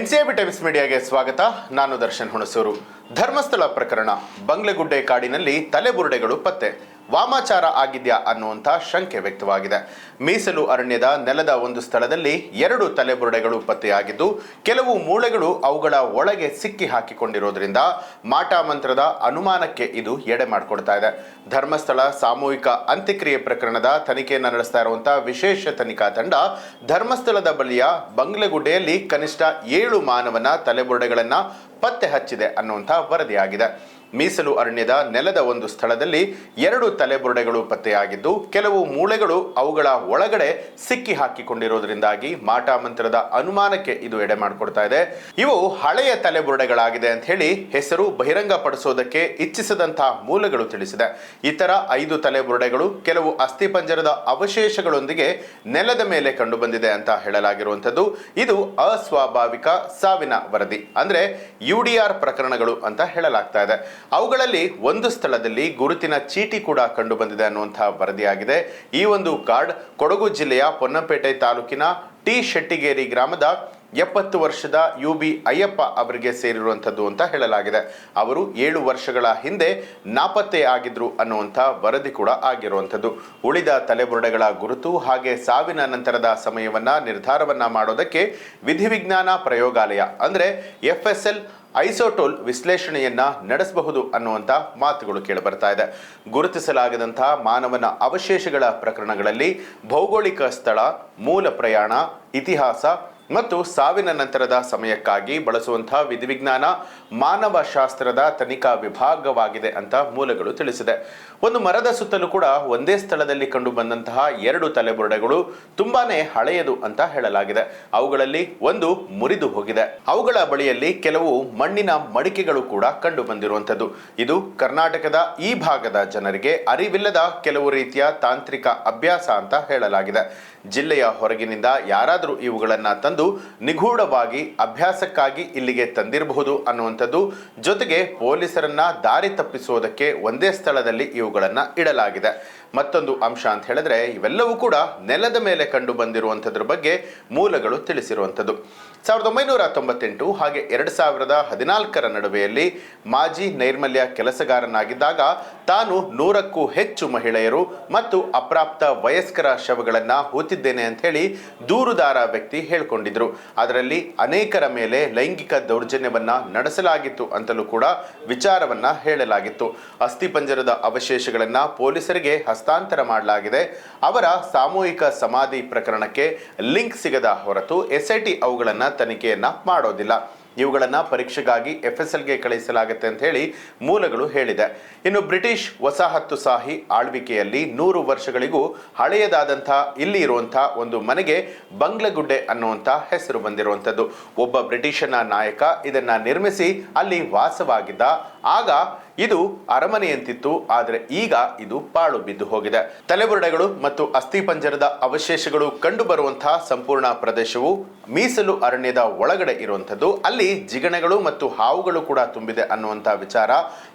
NCIB times ಮೀಡಿಯಾಗೆ ಸ್ವಾಗತ. ನಾನು ದರ್ಶನ್ ಹುಣಸೂರು. ಧರ್ಮಸ್ಥಳ ಪ್ರಕರಣ. ಬಂಗ್ಲೆಗುಡ್ಡೆ ಕಾಡಿನಲ್ಲಿ ತಲೆಬುರುಡೆಗಳು ಪತ್ತೆ. ವಾಮಾಚಾರ ಆಗಿದೆಯಾ ಅನ್ನುವಂಥ ಶಂಕೆ ವ್ಯಕ್ತವಾಗಿದೆ. ಮೀಸಲು ಅರಣ್ಯದ ನೆಲದ ಒಂದು ಸ್ಥಳದಲ್ಲಿ ಎರಡು ತಲೆಬುರುಡೆಗಳು ಪತ್ತೆಯಾಗಿದ್ದು, ಕೆಲವು ಮೂಳೆಗಳು ಅವುಗಳ ಒಳಗೆ ಸಿಕ್ಕಿ ಹಾಕಿಕೊಂಡಿರೋದ್ರಿಂದ ಮಾಟ ಮಂತ್ರದ ಅನುಮಾನಕ್ಕೆ ಇದು ಎಡೆ ಮಾಡಿಕೊಡ್ತಾ ಇದೆ. ಧರ್ಮಸ್ಥಳ ಸಾಮೂಹಿಕ ಅಂತ್ಯಕ್ರಿಯೆ ಪ್ರಕರಣದ ತನಿಖೆಯನ್ನು ನಡೆಸ್ತಾ ಇರುವಂತಹ ವಿಶೇಷ ತನಿಖಾ ತಂಡ ಧರ್ಮಸ್ಥಳದ ಬಳಿಯ ಬಂಗ್ಲೆಗುಡ್ಡೆಯಲ್ಲಿ ಕನಿಷ್ಠ ಏಳು ಮಾನವನ ತಲೆಬುರುಡೆಗಳನ್ನು ಪತ್ತೆ ಹಚ್ಚಿದೆ ಅನ್ನುವಂಥ ವರದಿಯಾಗಿದೆ. ಮೀಸಲು ಅರಣ್ಯದ ನೆಲದ ಒಂದು ಸ್ಥಳದಲ್ಲಿ ಎರಡು ತಲೆಬುರುಡೆಗಳು ಪತ್ತೆಯಾಗಿದ್ದು, ಕೆಲವು ಮೂಳೆಗಳು ಅವುಗಳ ಒಳಗಡೆ ಸಿಕ್ಕಿ ಹಾಕಿಕೊಂಡಿರೋದ್ರಿಂದಾಗಿ ಮಾಟಾ ಮಂತ್ರದ ಅನುಮಾನಕ್ಕೆ ಇದು ಎಡೆ ಮಾಡಿಕೊಡ್ತಾ ಇದೆ. ಇವು ಹಳೆಯ ತಲೆಬುರುಡೆಗಳಾಗಿದೆ ಅಂತ ಹೇಳಿ ಹೆಸರು ಬಹಿರಂಗಪಡಿಸೋದಕ್ಕೆ ಇಚ್ಛಿಸದಂತಹ ಮೂಲಗಳು ತಿಳಿಸಿದೆ. ಇತರ ಐದು ತಲೆಬುರುಡೆಗಳು, ಕೆಲವು ಅಸ್ಥಿಪಂಜರದ ಅವಶೇಷಗಳೊಂದಿಗೆ ನೆಲದ ಮೇಲೆ ಕಂಡುಬಂದಿದೆ ಅಂತ ಹೇಳಲಾಗಿರುವಂಥದ್ದು. ಇದು ಅಸ್ವಾಭಾವಿಕ ಸಾವಿನ ವರದಿ, ಅಂದ್ರೆ ಯುಡಿಆರ್ ಪ್ರಕರಣಗಳು ಅಂತ ಹೇಳಲಾಗ್ತಾ ಇದೆ. ಅವುಗಳಲ್ಲಿ ಒಂದು ಸ್ಥಳದಲ್ಲಿ ಗುರುತಿನ ಚೀಟಿ ಕೂಡ ಕಂಡು ಬಂದಿದೆ ಅನ್ನುವಂತಹ ವರದಿಯಾಗಿದೆ. ಈ ಒಂದು ಕಾರ್ಡ್ ಕೊಡಗು ಜಿಲ್ಲೆಯ ಪೊನ್ನಪೇಟೆ ತಾಲೂಕಿನ ಟಿ ಶೆಟ್ಟಿಗೇರಿ ಗ್ರಾಮದ ಎಪ್ಪತ್ತು ವರ್ಷದ ಯು ಬಿ ಅಯ್ಯಪ್ಪ ಅವರಿಗೆ ಸೇರಿರುವಂಥದ್ದು ಅಂತ ಹೇಳಲಾಗಿದೆ. ಅವರು ಏಳು ವರ್ಷಗಳ ಹಿಂದೆ ನಾಪತ್ತೆ ಆಗಿದ್ರು ಅನ್ನುವಂಥ ವರದಿ ಕೂಡ ಆಗಿರುವಂಥದ್ದು. ಉಳಿದ ತಲೆಬುರುಡೆಗಳ ಗುರುತು ಹಾಗೆ ಸಾವಿನ ನಂತರದ ಸಮಯವನ್ನು ನಿರ್ಧಾರವನ್ನು ಮಾಡೋದಕ್ಕೆ ವಿಧಿವಿಜ್ಞಾನ ಪ್ರಯೋಗಾಲಯ ಅಂದರೆ ಎಫ್ ಎಸ್ ಎಲ್ ಐಸೋಟೋಲ್ ವಿಶ್ಲೇಷಣೆಯನ್ನ ನಡೆಸಬಹುದು ಅನ್ನುವಂಥ ಮಾತುಗಳು ಕೇಳಿಬರ್ತಾ ಇದೆ. ಗುರುತಿಸಲಾಗದಂತಹ ಮಾನವನ ಅವಶೇಷಗಳ ಪ್ರಕರಣಗಳಲ್ಲಿ ಭೌಗೋಳಿಕ ಸ್ಥಳ, ಮೂಲ ಪ್ರಯಾಣ, ಇತಿಹಾಸ ಮತ್ತು ಸಾವಿನ ನಂತರದ ಸಮಯಕ್ಕಾಗಿ ಬಳಸುವಂತಹ ವಿಧಿವಿಜ್ಞಾನ ಮಾನವ ಶಾಸ್ತ್ರದ ತನಿಖಾ ವಿಭಾಗವಾಗಿದೆ ಅಂತ ಮೂಲಗಳು ತಿಳಿಸಿದೆ. ಒಂದು ಮರದ ಸುತ್ತಲೂ ಕೂಡ ಒಂದೇ ಸ್ಥಳದಲ್ಲಿ ಕಂಡು ಬಂದಂತಹ ಎರಡು ತಲೆಬುರುಡೆಗಳು ತುಂಬಾನೇ ಹಳೆಯದು ಅಂತ ಹೇಳಲಾಗಿದೆ. ಅವುಗಳಲ್ಲಿ ಒಂದು ಮುರಿದು ಹೋಗಿದೆ. ಅವುಗಳ ಬಳಿಯಲ್ಲಿ ಕೆಲವು ಮಣ್ಣಿನ ಮಡಿಕೆಗಳು ಕೂಡ ಕಂಡು ಬಂದಿರುವಂಥದ್ದು. ಇದು ಕರ್ನಾಟಕದ ಈ ಭಾಗದ ಜನರಿಗೆ ಅರಿವಿಲ್ಲದ ಕೆಲವು ರೀತಿಯ ತಾಂತ್ರಿಕ ಅಭ್ಯಾಸ ಅಂತ ಹೇಳಲಾಗಿದೆ. ಜಿಲ್ಲೆಯ ಹೊರಗಿನಿಂದ ಯಾರಾದರೂ ಇವುಗಳನ್ನು ತಂದು ನಿಗೂಢವಾಗಿ ಅಭ್ಯಾಸಕ್ಕಾಗಿ ಇಲ್ಲಿಗೆ ತಂದಿರಬಹುದು ಅನ್ನುವಂಥದ್ದು. ಜೊತೆಗೆ ಪೊಲೀಸರನ್ನ ದಾರಿ ತಪ್ಪಿಸುವುದಕ್ಕೆ ಒಂದೇ ಸ್ಥಳದಲ್ಲಿ ಇವುಗಳನ್ನು ಇಡಲಾಗಿದೆ. ಮತ್ತೊಂದು ಅಂಶ ಅಂತ ಹೇಳಿದ್ರೆ, ಇವೆಲ್ಲವೂ ಕೂಡ ನೆಲದ ಮೇಲೆ ಕಂಡು ಬಂದಿರುವಂಥದ್ರ ಬಗ್ಗೆ ಮೂಲಗಳು ತಿಳಿಸಿರುವಂಥದ್ದು. ಸಾವಿರದ ಒಂಬೈನೂರ ತೊಂಬತ್ತೆಂಟು ಹಾಗೆ ಎರಡು ಸಾವಿರದ ಹದಿನಾಲ್ಕರ ನಡುವೆಯಲ್ಲಿ ಮಾಜಿ ನೈರ್ಮಲ್ಯ ಕೆಲಸಗಾರನಾಗಿದ್ದಾಗ ತಾನು ನೂರಕ್ಕೂ ಹೆಚ್ಚು ಮಹಿಳೆಯರು ಮತ್ತು ಅಪ್ರಾಪ್ತ ವಯಸ್ಕರ ಶವಗಳನ್ನು ಹೂತಿದ್ದೇನೆ ಅಂತ ಹೇಳಿ ದೂರುದಾರ ವ್ಯಕ್ತಿ ಹೇಳ್ಕೊಂಡಿದ್ರು. ಅದರಲ್ಲಿ ಅನೇಕರ ಮೇಲೆ ಲೈಂಗಿಕ ದೌರ್ಜನ್ಯವನ್ನ ನಡೆಸಲಾಗಿತ್ತು ಅಂತಲೂ ಕೂಡ ವಿಚಾರವನ್ನ ಹೇಳಲಾಗಿತ್ತು. ಅಸ್ಥಿಪಂಜರದ ಅವಶೇಷಗಳನ್ನ ಪೊಲೀಸರಿಗೆ ಹಸ್ತಾಂತರ ಮಾಡಲಾಗಿದೆ. ಅವರ ಸಾಮೂಹಿಕ ಸಮಾಧಿ ಪ್ರಕರಣಕ್ಕೆ ಲಿಂಕ್ ಸಿಗದ ಹೊರತು ಎಸ್ಐಟಿ ಅವುಗಳನ್ನು ತನಿಖೆಯನ್ನು ಮಾಡೋದಿಲ್ಲ. ಇವುಗಳನ್ನು ಪರೀಕ್ಷೆಗಾಗಿ ಎಫ್ ಎಸ್ ಎಲ್ಗೆ ಕಳುಹಿಸಲಾಗುತ್ತೆ ಅಂತ ಹೇಳಿ ಮೂಲಗಳು ಹೇಳಿದೆ. ಇನ್ನು ಬ್ರಿಟಿಷ್ ವಸಾಹತುಶಾಹಿ ಆಳ್ವಿಕೆಯಲ್ಲಿ ನೂರು ವರ್ಷಗಳಿಗೂ ಹಳೆಯದಾದಂಥ ಇಲ್ಲಿ ಇರುವಂಥ ಒಂದು ಮನೆಗೆ ಬಂಗ್ಲಗುಡ್ಡೆ ಅನ್ನುವಂಥ ಹೆಸರು ಬಂದಿರುವಂಥದ್ದು. ಒಬ್ಬ ಬ್ರಿಟಿಷನ ನಾಯಕ ಇದನ್ನು ನಿರ್ಮಿಸಿ ಅಲ್ಲಿ ವಾಸವಾಗಿದ್ದ. ಆಗ ಇದು ಅರಮನೆಯಂತಿತ್ತು, ಆದರೆ ಈಗ ಇದು ಪಾಳು ಬಿದ್ದು ಹೋಗಿದೆ. ತಲೆಬುರುಡೆಗಳು ಮತ್ತು ಅಸ್ಥಿಪಂಜರದ ಅವಶೇಷಗಳು ಕಂಡು ಬರುವಂತಹ ಸಂಪೂರ್ಣ ಪ್ರದೇಶವು ಮೀಸಲು ಅರಣ್ಯದ ಒಳಗಡೆ ಇರುವಂಥದ್ದು. ಅಲ್ಲಿ ಜಿಗಣೆಗಳು ಮತ್ತು ಹಾವುಗಳು ಕೂಡ ತುಂಬಿದೆ ಅನ್ನುವಂಥ ವಿಚಾರ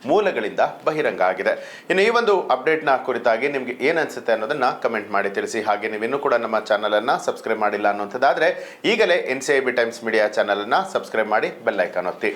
ಮೂಲಗಳಿಂದ ಬಹಿರಂಗ ಆಗಿದೆ. ಇನ್ನು ಈ ಒಂದು ಅಪ್ಡೇಟ್ನ ಕುರಿತಾಗಿ ನಿಮಗೆ ಏನನ್ಸುತ್ತೆ ಅನ್ನೋದನ್ನ ಕಮೆಂಟ್ ಮಾಡಿ ತಿಳಿಸಿ. ಹಾಗೆ ನೀವಿನ್ನೂ ಕೂಡ ನಮ್ಮ ಚಾನಲನ್ನು ಸಬ್ಸ್ಕ್ರೈಬ್ ಮಾಡಿಲ್ಲ ಅನ್ನುವಂಥದ್ದಾದ್ರೆ ಈಗಲೇ N C I B Times Media ಚಾನಲನ್ನು ಸಬ್ಸ್ಕ್ರೈಬ್ ಮಾಡಿ ಬೆಲ್ ಐಕಾನ್ ಒತ್ತಿ.